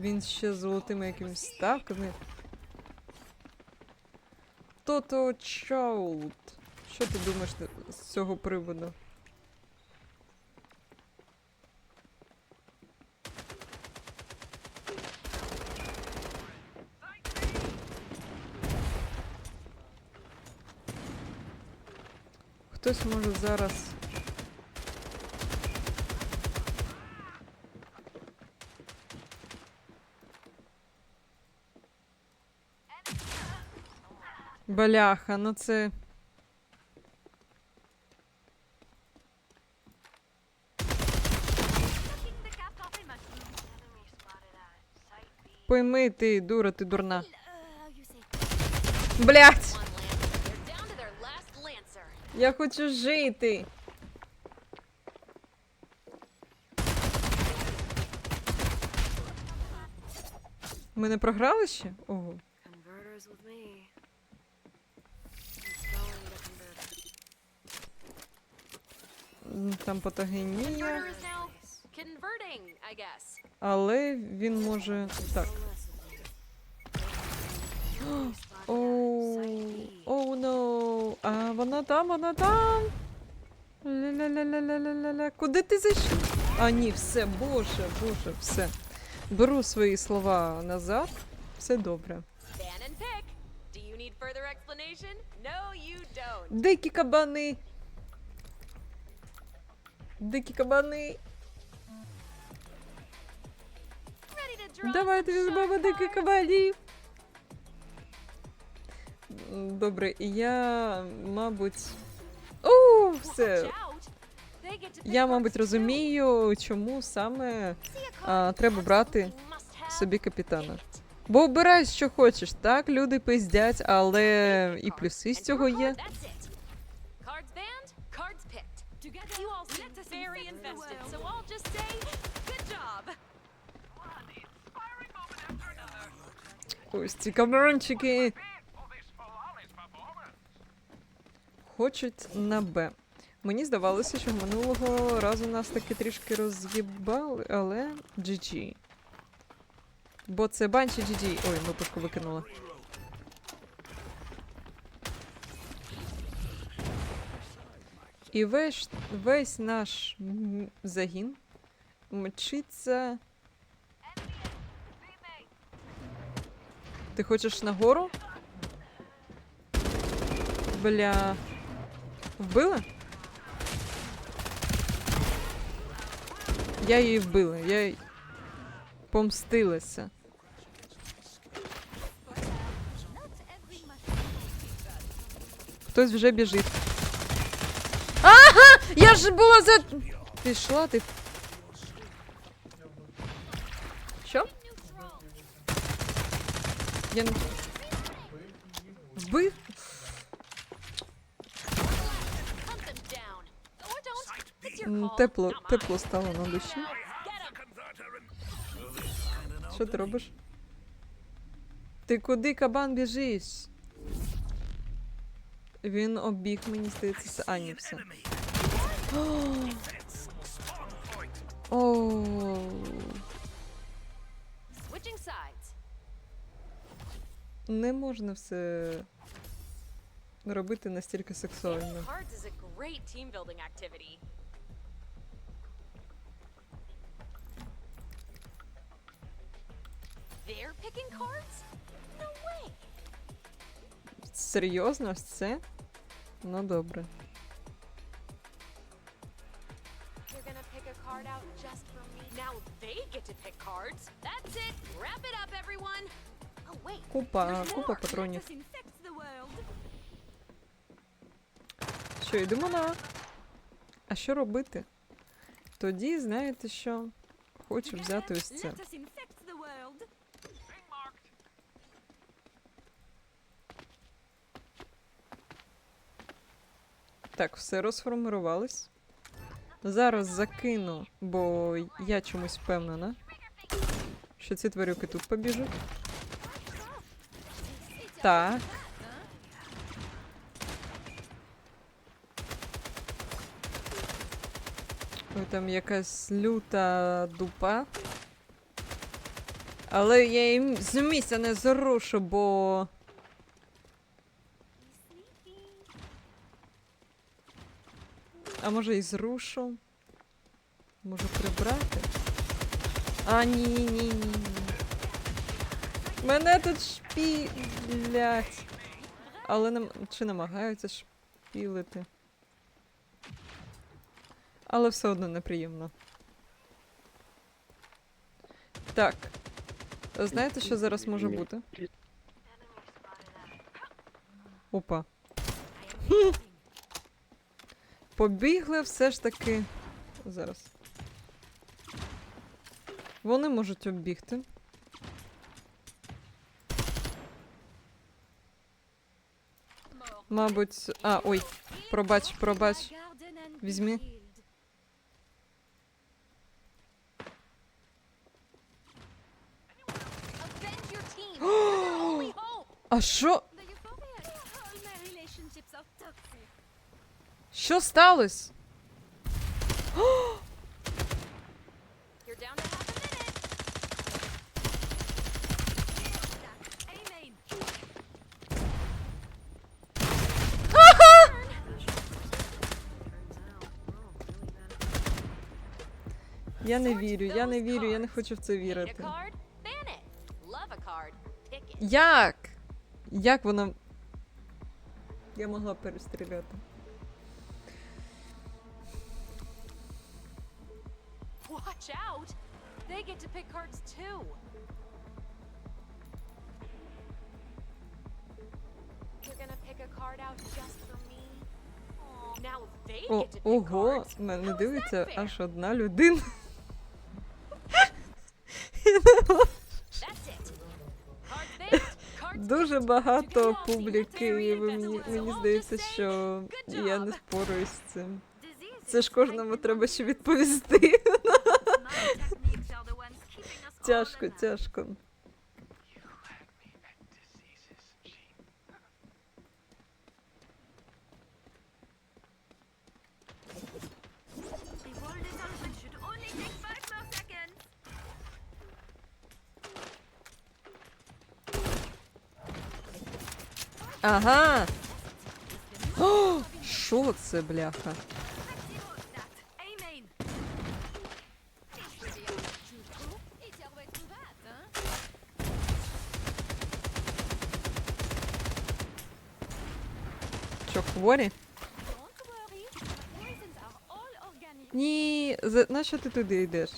Він ще з золотими якимись ставками. Тото Чаулд. Що ти думаєш з цього приводу? Хтось може зараз. Бляха, ну це. Пойми ти, дура, ти дурна. Блять! Я хочу жити. Ми не програли ще? Ого. Там патогенія, але він може. Так. Оу, оу, ноу. А вона там, вона там. Ля-ля-ля-ля-ля-ля-ля. Куди ти зайшов? А, ні, все, боже, боже, все. Беру свої слова назад. Все добре. Ban and Дикі кабани. Давайте візьмемо cards? кабанів. Добре, я, мабуть. О, все. Я, мабуть, розумію, чому саме а, треба брати собі капітана. Бо обирай, що хочеш, так? Люди пиздять, але і плюси з цього є. Very invested, so I'll just say, good job. Ось ці кабанчики. Хочуть на Б. Мені здавалося, що минулого разу нас таки трішки роз'їбали, але GG. Бо це банчі GG. Ой, випадку викинула. І весь, весь наш загін мчиться. Ти хочеш нагору? Бля. Вбила? Я її вбила, я помстилася. Хтось вже біжить. Я ж була за. Пішла ти. Що? Я не. Вбив? М. Тепло, тепло стало на душі. Що ти робиш? Ти куди кабан біжиш? Він обіг, мені здається, це- а, ні, все. О, Switching sides. не можна все робити настільки сексуально. Серйозно, це? Ну добре. Get to pick cards. That's it. Wrap it up, everyone. Oh wait. Купа, купа патронів. Що, йдемо на. А що робити? Тоді, знаєте що? Хочу взяти ось це. Так, все розформувалось. Зараз закину, бо я чомусь впевнена, що ці тварюки тут побіжуть. Так. Ой, там якась люта дупа. Але я їм з місця не зрушу, бо. А може і зрушу? Можу прибрати? А, ні, ні, ні, ні. Мене тут шпілять. Але нам... чи намагаються шпілити. Але все одно неприємно. Так. Знаєте, що зараз може бути? Опа. Побігли все ж таки. Зараз. Вони можуть оббігти. Мабуть. А, ой, пробач, пробач. Візьми. А що? Що. Amen. Я не вірю, я не вірю, я не хочу в це вірити. Як? Як вона. Я могла перестріляти. Watch out. They get to pick cards too. You're gonna pick a card out just for me. Aw. Now they О, get to pick ого, cards. мене дивиться that fair? аж одна людина. That's it. Cards banned. Cards Дуже багато публіки, і мені, здається, що я не job. впораюсь з цим. Це ж кожному треба ще відповісти. More seconds. Ага. О, що це, бляха? Хворі? Ні, за... нащо ти туди йдеш?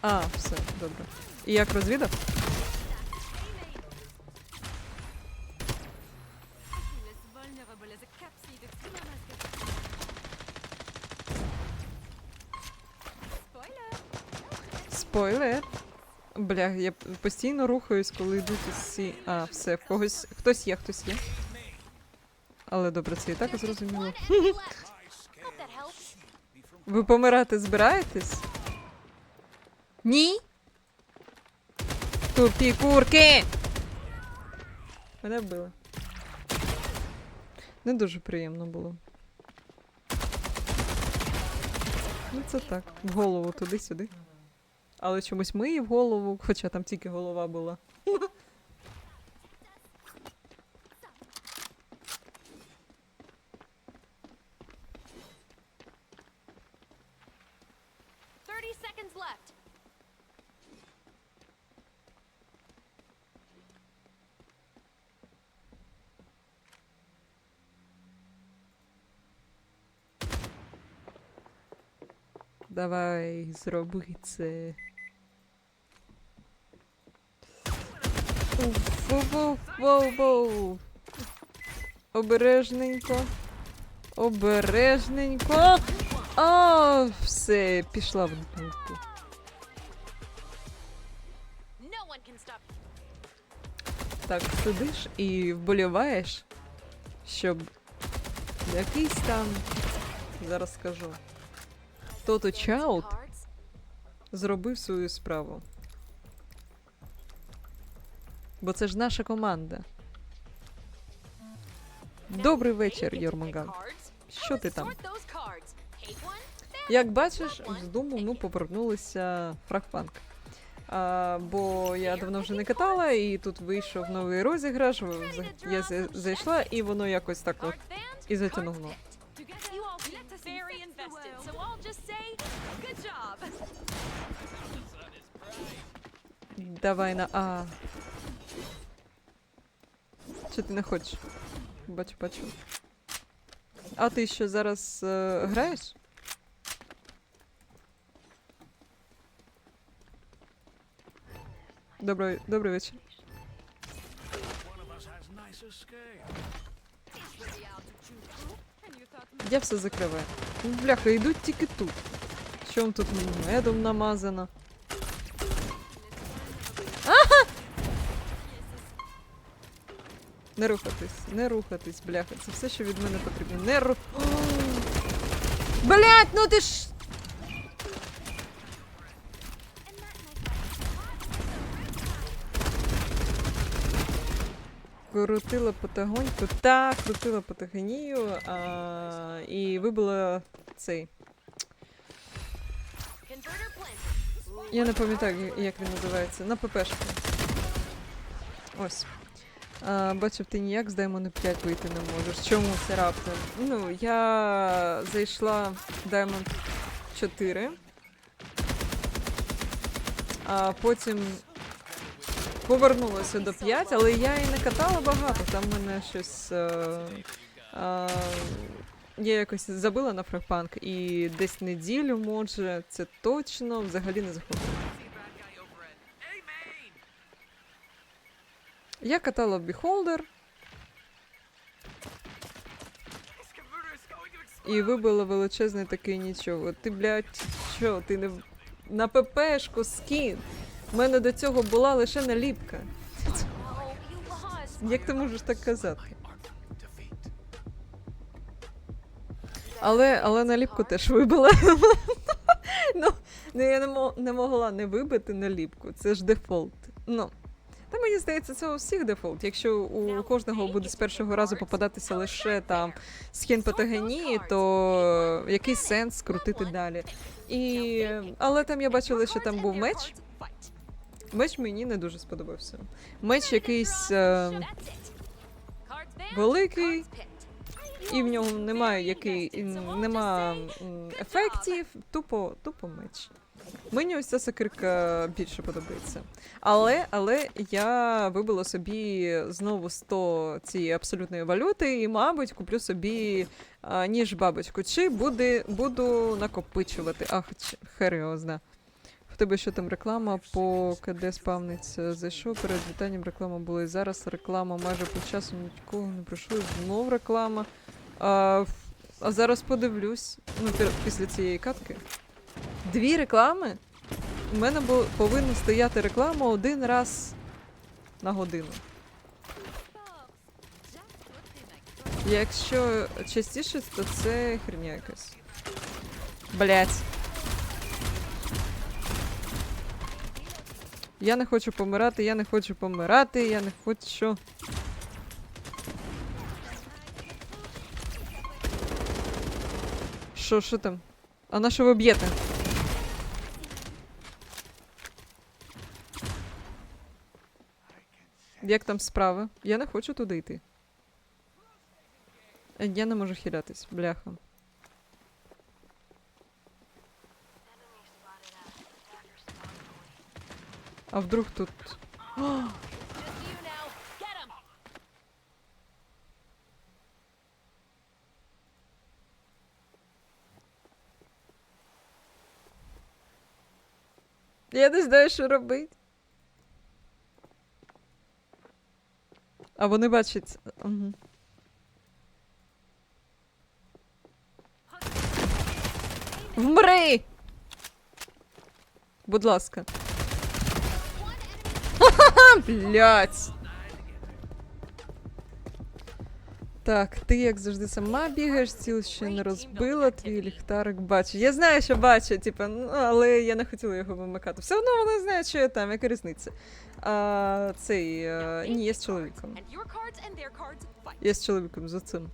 А, все, добре. І як розвідав? Спойлер. Бля, я постійно рухаюсь, коли йдуть усі. А, все, в когось. Хтось є, хтось є. Але добре, це і так зрозуміло. Ви помирати збираєтесь? Ні? Тупі курки! Мене вбили. Не дуже приємно було. Ну це так. В голову туди-сюди. Але чомусь ми її в голову, хоча там тільки голова була. Давай, зроби це. Фу-фу-фу-фу. Обережненько. Обережненько. А, все, пішла в дупу. Так, сидиш і вболіваєш, щоб якийсь там, зараз скажу, Тото Чаут зробив свою справу. Бо це ж наша команда. Добрий вечір, Йормаган. Що ти там? Як бачиш, з дому ми повернулися в Фрагпанк. А, бо я давно вже не катала, і тут вийшов новий розіграш. Я зайшла, і воно якось так от. І затягнуло. Very invested, so I'll just say, good job. Давай на А. Чи ти не хочеш? Бачу, бачу. А ти що зараз е, граєш? Добрий, добрий вечір. Я все закриваю. Бляха, йдуть тільки тут. Чом тут медом намазано? Не рухатись, не рухатись, бляха. Це все, що від мене потрібно. Не ру. Блять, ну ти ж. Крутила потагоньку. Так, крутила потагонію а, і вибила цей. Я не пам'ятаю, як він називається. На ППшку. Ось. А, бачив, ти ніяк з Diamond 5 вийти не можеш. Чому це раптом? Ну, я зайшла в Diamond 4. А потім повернулася до 5, але я і не катала багато. Там мене щось. Е, е, я якось забила на фрагпанк і десь неділю, може, це точно взагалі не заходила. Я катала Beholder і вибила величезний такий нічого. Ти, блядь, що, ти не на ППшку скін. У мене до цього була лише наліпка. Як ти можеш так казати? Але, але наліпку теж вибила. ну, ну, я не, мо- не могла не вибити наліпку. Це ж дефолт. Ну. Та мені здається, це у всіх дефолт. Якщо у кожного буде з першого разу попадатися лише там скін патогенії, то який сенс крутити далі. І... Але там я бачила, що там був меч. Меч мені не дуже сподобався. Меч якийсь е, великий, і в ньому немає який нема ефектів, тупо, тупо меч. Мені ось ця сокирка більше подобається. Але, але я вибила собі знову 100 цієї абсолютної валюти, і, мабуть, куплю собі ніж бабочку. Чи буде, буду накопичувати. Ах, хер його зна. Тебе що там реклама по КД спавниться? Зайшов перед вітанням реклама була і зараз реклама майже по часу нікого не пройшло. Знов реклама. А, а зараз подивлюсь. Ну, після цієї катки. Дві реклами? У мене бу- повинна стояти реклама один раз на годину. Якщо частіше, то це херня якась. Блять. Я не хочу помирати, я не хочу помирати, я не хочу. Що, що там? А на що ви б'єте? Як там справи? Я не хочу туди йти. Е, Я не можу хилятись, бляха. А вдруг тут. Я не знаю, що робити. А вони бачать. Угу. Вмри! Будь ласка. Блядь. Так, ти як завжди сама бігаєш, ціл ще не розбила, твій ліхтарик бачить. Я знаю, що бачить, типу, ну, але я не хотіла його вимикати. Все одно вони знають, що я там, яка різниця. А, цей. А, ні, я з чоловіком. Я з чоловіком за цим.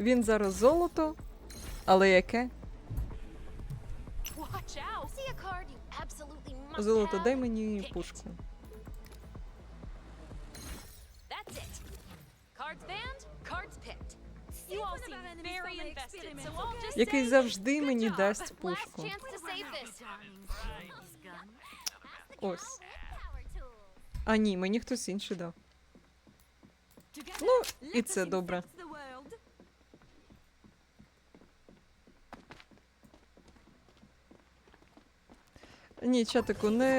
Він зараз золото. Але яке? Invested, so I'll just Який завжди мені дасть пушку. Ось. А ні, мені хтось інший дав. Ну, і це добре. Ні, чатику, не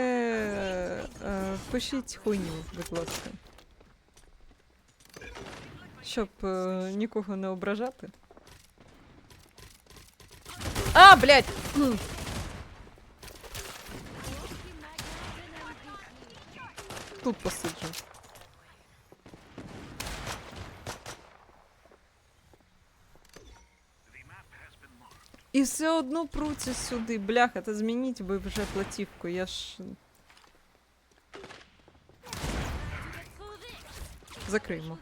е, пишіть хуйню, будь ласка. Щоб е, нікого не ображати. А, блядь! Тут посиджу. І все одно пруться сюди. Бляха, та змініть ви вже платівку, я ж. Закриємо.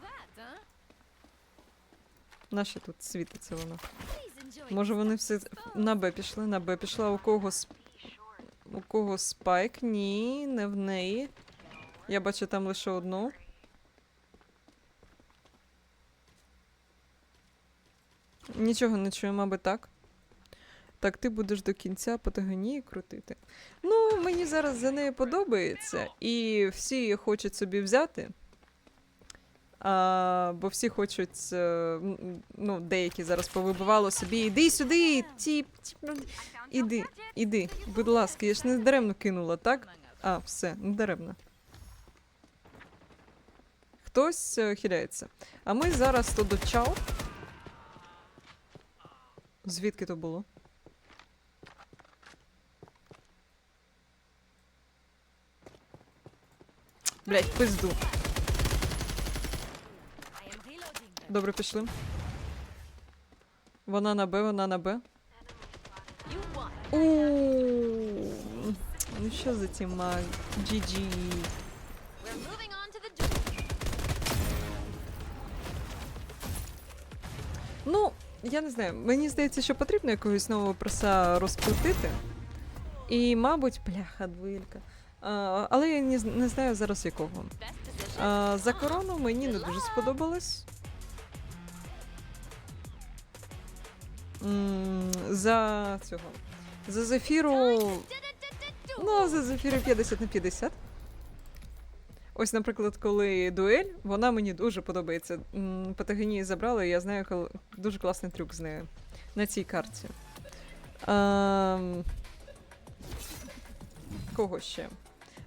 Нащо тут світиться воно? Може вони все на Б пішли, на Б пішла. У кого сп... У кого спайк? Ні, не в неї. Я бачу там лише одну. Нічого не чую, мабуть, так. Так, ти будеш до кінця патагонії крутити. Ну, мені зараз за нею подобається, і всі хочуть собі взяти. А, бо всі хочуть, е, ну, деякі зараз повибивало собі. Іди сюди, тіп, тіп, ну, іди, іди, будь ласка, я ж не даремно кинула, так? А, все, не даремно. Хтось е, хиляється. А ми зараз то до чау. Звідки то було? Блять, пизду. Добре, пішли. Вона на Б, вона на Б. Ууу. Ну що за тіма? GG. Ну, я не знаю. Мені здається, що потрібно якогось нового проса розкрутити. І, мабуть, бляха, двилька. А, але я не, знаю зараз якого. А, за корону мені не дуже сподобалось. За цього. За зефіру. Ну, за зефіру 50 на 50. Ось, наприклад, коли дуель, вона мені дуже подобається. М, Патагонії забрала, і я знаю кол- дуже класний трюк з нею на цій карті. Ем, Кого ще?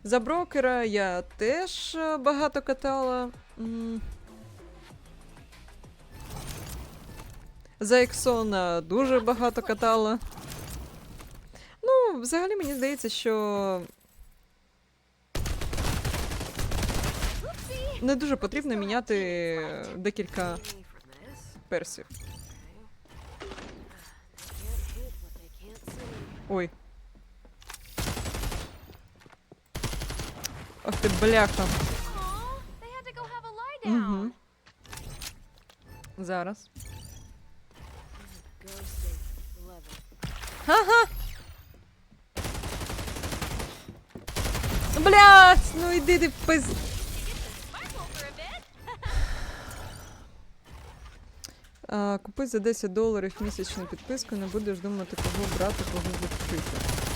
За брокера я теж е, багато катала. За Ексона дуже багато катала. Ну, взагалі мені здається, що не дуже потрібно міняти декілька персів. Ой. Ах ти бляха. Aw, they had to go have a lie down. Угу. Зараз. Ага. Блять, ну іди ти в пиз... Купи за 10 доларів місячну підписку, не будеш думати, кого брати, кого відкрити.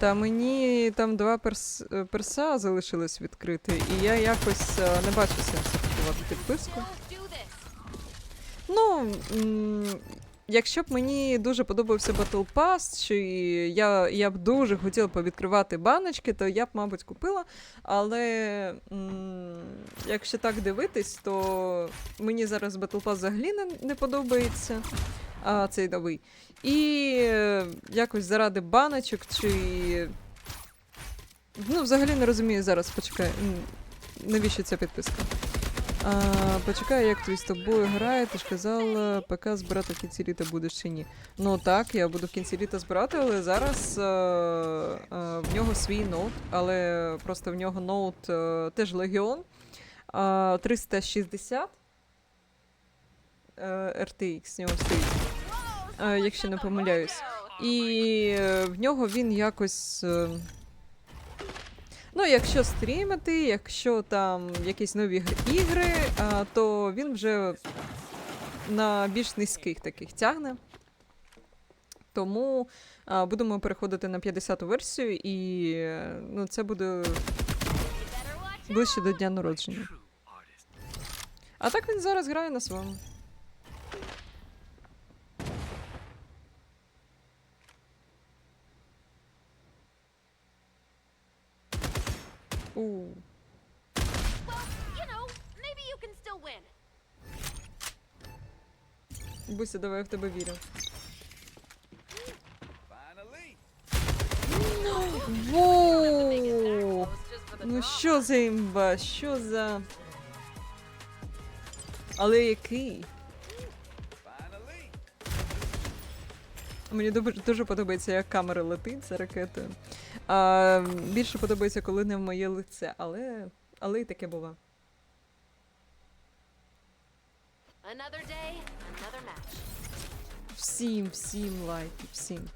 Та мені там два перс... е, перса залишилось відкрити, і я якось е, не бачу сенсу купувати підписку. Ну, якщо б мені дуже подобався Battle Pass, чи я, я б дуже хотіла повідкривати баночки, то я б, мабуть, купила. Але якщо так дивитись, то мені зараз Battle Pass взагалі не, не подобається. А цей новий. І е, якось заради баночок, чи. Ну, взагалі не розумію зараз, почекай. Навіщо ця підписка? А, почекай, як твій з тобою грає, ти ж казала, ПК збирати в кінці літа будеш чи ні. Ну так, я буду в кінці літа збирати, але зараз е, е, в нього свій ноут, але просто в нього ноут е, теж Легіон. Е, 360 е, RTX в нього стоїть. е, якщо не помиляюсь. І в нього він якось. е, Ну, якщо стрімити, якщо там якісь нові ігри, то він вже на більш низьких таких тягне. Тому будемо переходити на 50-ту версію, і ну, це буде ближче до дня народження. А так він зараз грає на своєму. У. Well, you know, maybe you can still win. Буся, давай я в тебе вірю. Воу! Ну що за імба? Що за. Але який? Мені дуже, дуже подобається, як камера летить за ракетою. А, більше подобається, коли не в моє лице, але, але і таке бува. Всім, всім лайки, всім.